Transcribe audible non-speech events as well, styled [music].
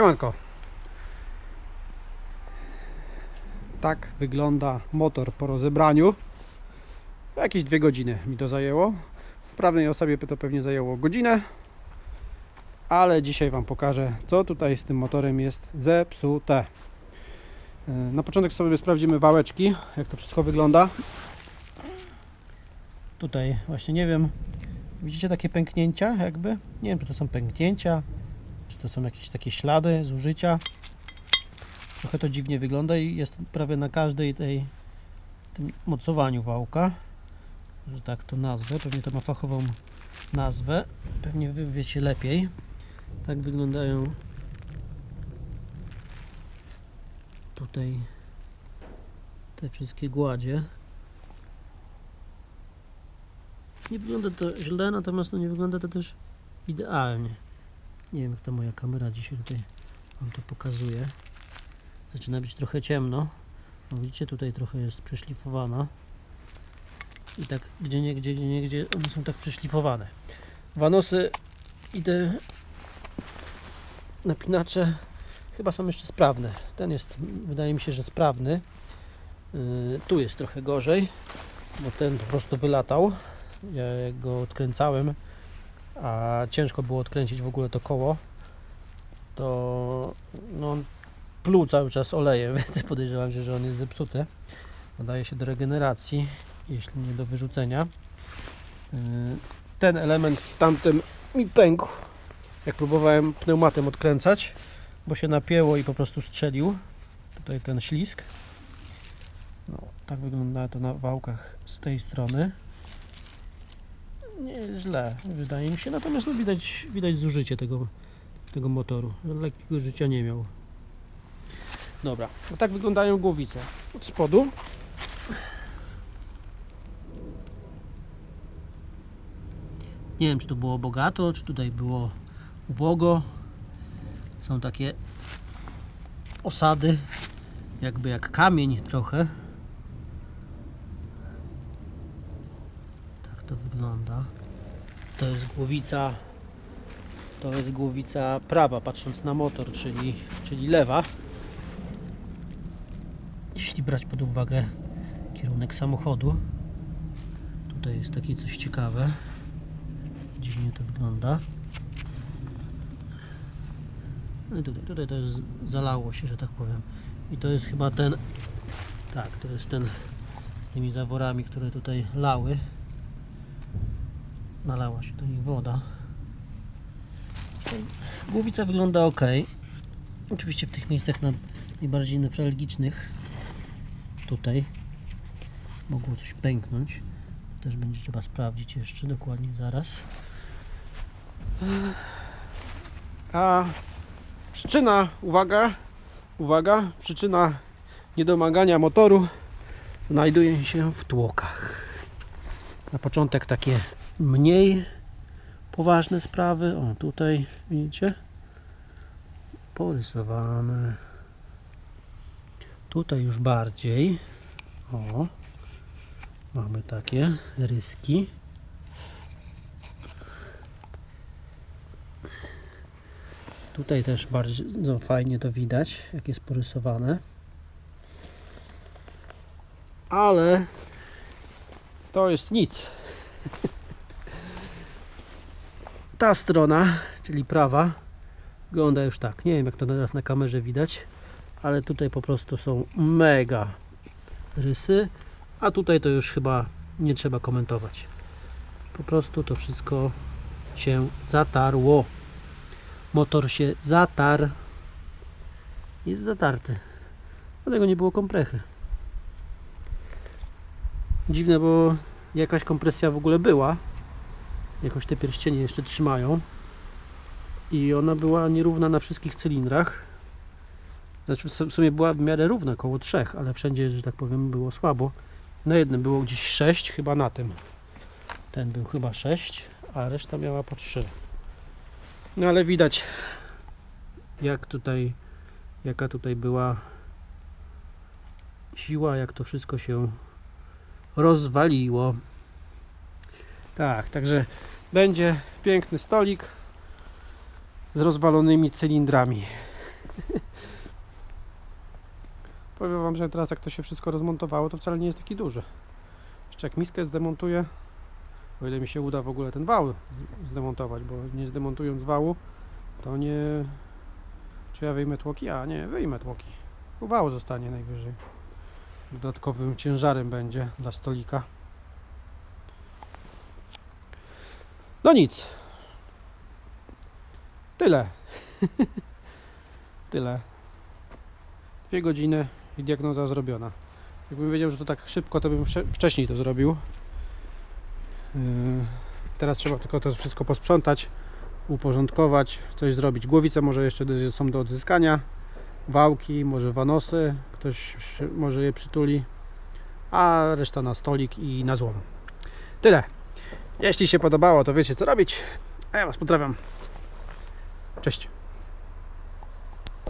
Siemanko. Tak wygląda motor po rozebraniu. Jakieś dwie godziny mi to zajęło. Wprawnej osobie to pewnie zajęło godzinę. Ale dzisiaj Wam pokażę, co tutaj z tym motorem jest zepsute. Yy, Na początek sobie sprawdzimy wałeczki, jak to wszystko wygląda. Tutaj właśnie nie wiem, widzicie takie pęknięcia jakby? Nie wiem, czy to są pęknięcia, to są jakieś takie ślady zużycia. Trochę to dziwnie wygląda i jest prawie na każdej tej tym mocowaniu wałka, że tak to nazwę. Pewnie to ma fachową nazwę. Pewnie wy wiecie lepiej. Tak wyglądają tutaj te wszystkie gładzie. Nie wygląda to źle, natomiast no nie wygląda to też idealnie. Nie wiem jak ta moja kamera dzisiaj tutaj Wam to pokazuje. Zaczyna być trochę ciemno. No widzicie, tutaj trochę jest przeszlifowana. I tak gdzie nie gdzie, gdzie nie gdzie one są tak przeszlifowane. Wanosy i te napinacze chyba są jeszcze sprawne. Ten jest, wydaje mi się, że sprawny. Yy, tu jest trochę gorzej, bo ten po prostu wylatał. Ja go odkręcałem, a ciężko było odkręcić w ogóle to koło, to no, pluł cały czas olejem, [laughs] więc podejrzewam się, że on jest zepsuty. Nadaje się do regeneracji, jeśli nie do wyrzucenia. Ten element w tamtym mi pękł, jak próbowałem pneumatem odkręcać, bo się napięło i po prostu strzelił. Tutaj ten ślisk. No, tak wygląda to na wałkach z tej strony. Nie jest źle, wydaje mi się. Natomiast no, widać, widać zużycie tego, tego motoru. Lekkiego życia nie miał. Dobra, no tak wyglądają głowice. Od spodu. Nie wiem, czy to było bogato, czy tutaj było ubogo. Są takie osady, jakby jak kamień trochę. Tak to wygląda. To jest głowica. To jest głowica prawa, patrząc na motor, czyli, czyli lewa. Jeśli brać pod uwagę kierunek samochodu. Tutaj jest takie coś ciekawe. Dziwnie to wygląda. No i tutaj, tutaj to jest, zalało się, że tak powiem. I to jest chyba ten, tak, to jest ten z tymi zaworami, które tutaj lały. Nalała się do nich woda. Głowica wygląda ok. Oczywiście w tych miejscach na najbardziej newralgicznych tutaj mogło coś pęknąć. Też będzie trzeba sprawdzić jeszcze dokładnie zaraz. A przyczyna, uwaga, uwaga, przyczyna niedomagania motoru znajduje się w tłokach. Na początek takie mniej poważne sprawy. O, tutaj widzicie? Porysowane. Tutaj już bardziej. O, mamy takie ryski. Tutaj też bardzo fajnie to widać, jak jest porysowane. Ale to jest nic. Ta strona, czyli prawa, wygląda już tak. Nie wiem, jak to teraz na kamerze widać, ale tutaj po prostu są mega rysy, a tutaj to już chyba nie trzeba komentować. Po prostu to wszystko się zatarło motor się zatarł. Jest zatarty. Dlatego nie było komprechy. Dziwne, bo jakaś kompresja w ogóle była. Jakoś te pierścienie jeszcze trzymają. I ona była nierówna na wszystkich cylindrach. Znaczy w sumie była w miarę równa, około 3, ale wszędzie, że tak powiem, było słabo. Na jednym było gdzieś 6, chyba na tym. Ten był chyba 6, a reszta miała po 3. No ale widać jak tutaj jaka tutaj była siła, jak to wszystko się rozwaliło. Tak, także będzie piękny stolik z rozwalonymi cylindrami. [laughs] Powiem Wam, że teraz jak to się wszystko rozmontowało, to wcale nie jest taki duży. Jeszcze jak miskę zdemontuję, o ile mi się uda w ogóle ten wał zdemontować, bo nie zdemontując wału, to nie... Czy ja wyjmę tłoki? A nie, wyjmę tłoki. Wał zostanie najwyżej. Dodatkowym ciężarem będzie dla stolika. No nic. Tyle. [laughs] Tyle. Dwie godziny i diagnoza zrobiona. Jakbym wiedział, że to tak szybko, to bym wcześniej to zrobił. Yy, Teraz trzeba tylko to wszystko posprzątać, uporządkować, coś zrobić. Głowice może jeszcze są do odzyskania, wałki, może wanosy, ktoś może je przytuli, a reszta na stolik i na złom. Tyle. Jeśli się podobało, to wiecie co robić, a ja Was pozdrawiam. Cześć.